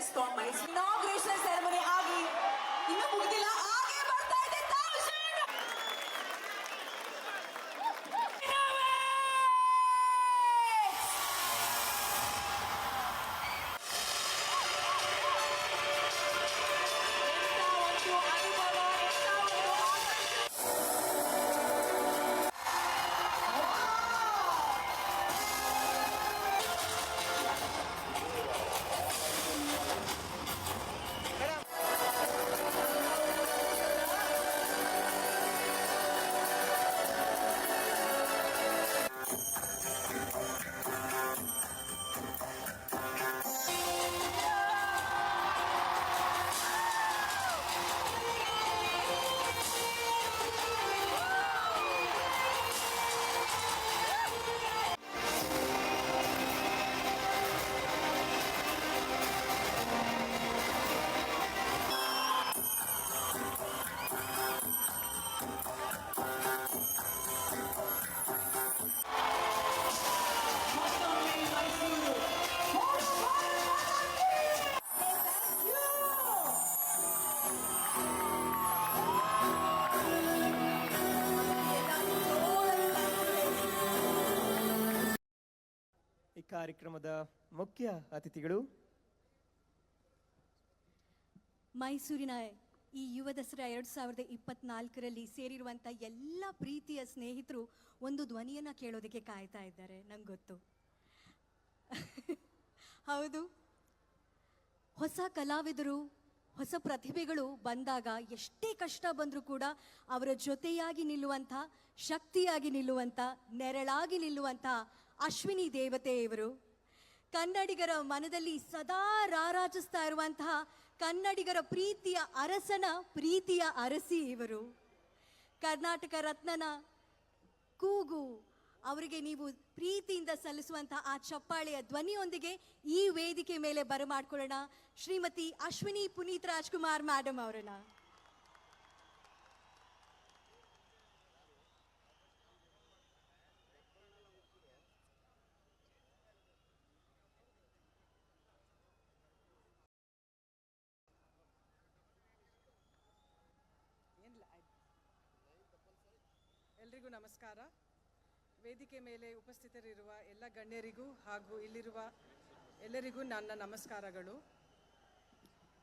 Torres Thomas. Inauguration ceremony, Agi. Inabuti lang ಕಾರ್ಯಕ್ರಮದ ಮುಖ್ಯ ಅತಿಥಿಗಳು. ಮೈಸೂರಿನ ಈ ಯುವ ದಸರಾ ಎರಡು ಸಾವಿರದ ಇಪ್ಪತ್ನಾಲ್ಕರಲ್ಲಿ ಸೇರಿರುವಂಥ ಎಲ್ಲ ಪ್ರೀತಿಯ ಸ್ನೇಹಿತರು ಒಂದು ಧ್ವನಿಯನ್ನ ಕೇಳೋದಕ್ಕೆ ಕಾಯ್ತಾ ಇದ್ದಾರೆ, ನಂಗೆ ಗೊತ್ತು. ಹೌದು. ಹೊಸ ಕಲಾವಿದರು, ಹೊಸ ಪ್ರತಿಭೆಗಳು ಬಂದಾಗ ಎಷ್ಟೇ ಕಷ್ಟ ಬಂದರೂ ಕೂಡ ಅವರ ಜೊತೆಯಾಗಿ ನಿಲ್ಲುವಂಥ, ಶಕ್ತಿಯಾಗಿ ನಿಲ್ಲುವಂಥ, ನೆರಳಾಗಿ ನಿಲ್ಲುವಂಥ ಅಶ್ವಿನಿ ದೇವತೆ ಇವರು. ಕನ್ನಡಿಗರ ಮನದಲ್ಲಿ ಸದಾ ರಾರಾಜಿಸ್ತಾ ಇರುವಂತಹ ಕನ್ನಡಿಗರ ಪ್ರೀತಿಯ ಅರಸನ ಪ್ರೀತಿಯ ಅರಸಿ ಇವರು. ಕರ್ನಾಟಕ ರತ್ನನ ಕೂಗು, ಅವರಿಗೆ ನೀವು ಪ್ರೀತಿಯಿಂದ ಸಲ್ಲಿಸುವಂತಹ ಆ ಚಪ್ಪಾಳೆಯ ಧ್ವನಿಯೊಂದಿಗೆ ಈ ವೇದಿಕೆ ಮೇಲೆ ಬರಮಾಡ್ಕೊಳ್ಳೋಣ. ಶ್ರೀಮತಿ ಅಶ್ವಿನಿ ಪುನೀತ್ ರಾಜ್ಕುಮಾರ್ ಮ್ಯಾಡಮ್ ಅವರನ್ನ ಏನಿಲ್ಲ ಆಯ್ತು ಎಲ್ರಿಗೂ ನಮಸ್ಕಾರ. ವೇದಿಕೆ ಮೇಲೆ ಉಪಸ್ಥಿತರಿರುವ ಎಲ್ಲ ಗಣ್ಯರಿಗೂ ಹಾಗೂ ಇಲ್ಲಿರುವ ಎಲ್ಲರಿಗೂ ನನ್ನ ನಮಸ್ಕಾರಗಳು.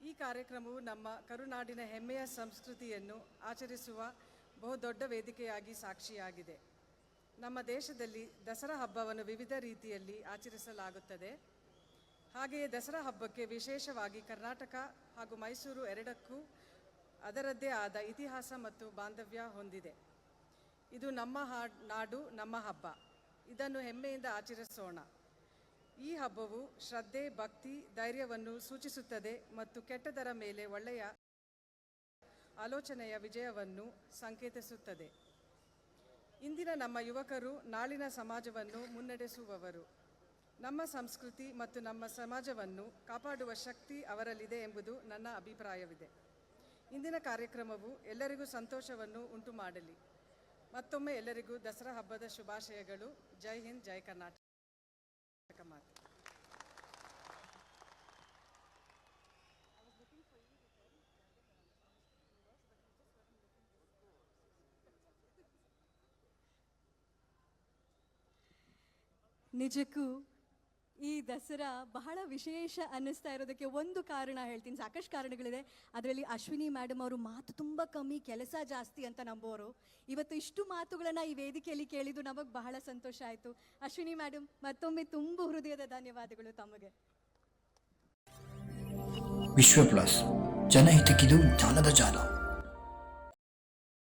ಈ ಕಾರ್ಯಕ್ರಮವು ನಮ್ಮ ಕರುನಾಡಿನ ಹೆಮ್ಮೆಯ ಸಂಸ್ಕೃತಿಯನ್ನು ಆಚರಿಸುವ ಬಹುದೊಡ್ಡ ವೇದಿಕೆಯಾಗಿ ಸಾಕ್ಷಿಯಾಗಿದೆ. ನಮ್ಮ ದೇಶದಲ್ಲಿ ದಸರಾ ಹಬ್ಬವನ್ನು ವಿವಿಧ ರೀತಿಯಲ್ಲಿ ಆಚರಿಸಲಾಗುತ್ತದೆ. ಹಾಗೆಯೇ ದಸರಾ ಹಬ್ಬಕ್ಕೆ ವಿಶೇಷವಾಗಿ ಕರ್ನಾಟಕ ಹಾಗೂ ಮೈಸೂರು ಎರಡಕ್ಕೂ ಅದರದ್ದೇ ಆದ ಇತಿಹಾಸ ಮತ್ತು ಬಾಂಧವ್ಯ ಹೊಂದಿದೆ. ಇದು ನಮ್ಮ ನಾಡು, ನಮ್ಮ ಹಬ್ಬ. ಇದನ್ನು ಹೆಮ್ಮೆಯಿಂದ ಆಚರಿಸೋಣ. ಈ ಹಬ್ಬವು ಶ್ರದ್ಧೆ, ಭಕ್ತಿ, ಧೈರ್ಯವನ್ನು ಸೂಚಿಸುತ್ತದೆ ಮತ್ತು ಕೆಟ್ಟದರ ಮೇಲೆ ಒಳ್ಳೆಯ ಆಲೋಚನೆಯ ವಿಜಯವನ್ನು ಸಂಕೇತಿಸುತ್ತದೆ. ಇಂದಿನ ನಮ್ಮ ಯುವಕರು ನಾಳಿನ ಸಮಾಜವನ್ನು ಮುನ್ನಡೆಸುವವರು. ನಮ್ಮ ಸಂಸ್ಕೃತಿ ಮತ್ತು ನಮ್ಮ ಸಮಾಜವನ್ನು ಕಾಪಾಡುವ ಶಕ್ತಿ ಅವರಲ್ಲಿದೆ ಎಂಬುದು ನನ್ನ ಅಭಿಪ್ರಾಯವಿದೆ. ಇಂದಿನ ಕಾರ್ಯಕ್ರಮವು ಎಲ್ಲರಿಗೂ ಸಂತೋಷವನ್ನು ಉಂಟು ಮಾಡಲಿ ಮತ್ತೊಮ್ಮೆ ಎಲ್ಲರಿಗೂ ದಸರಾ ಹಬ್ಬದ ಶುಭಾಶಯಗಳು. ಜೈ ಹಿಂದ್ ಜೈ ಕರ್ನಾಟಕ. ಮಾತು ನಿಜಕ್ಕೂ ಈ ದಸರಾ ಬಹಳ ವಿಶೇಷ ಅನ್ನಿಸ್ತಾ ಇರೋದಕ್ಕೆ ಒಂದು ಕಾರಣ ಹೇಳ್ತೀನಿ. ಸಾಕಷ್ಟು ಕಾರಣಗಳಿದೆ. ಅದರಲ್ಲಿ ಅಶ್ವಿನಿ ಮೇಡಮ್ ಅವರು ಮಾತು ತುಂಬ ಕಮ್ಮಿ, ಕೆಲಸ ಜಾಸ್ತಿ ಅಂತ ನಂಬೋರು. ಇವತ್ತು ಇಷ್ಟು ಮಾತುಗಳನ್ನು ಈ ವೇದಿಕೆಯಲ್ಲಿ ಕೇಳಿದ್ದು ನಮಗೆ ಬಹಳ ಸಂತೋಷ ಆಯಿತು. ಅಶ್ವಿನಿ ಮೇಡಮ್ ಮತ್ತೊಮ್ಮೆ ತುಂಬ ಹೃದಯದ ಧನ್ಯವಾದಗಳು ತಮಗೆ. ವಿಶ್ವ ಪ್ಲಸ್ ಜನಹಿತಕ್ಕಿದು ಜಾಲದ ಜಾಲ.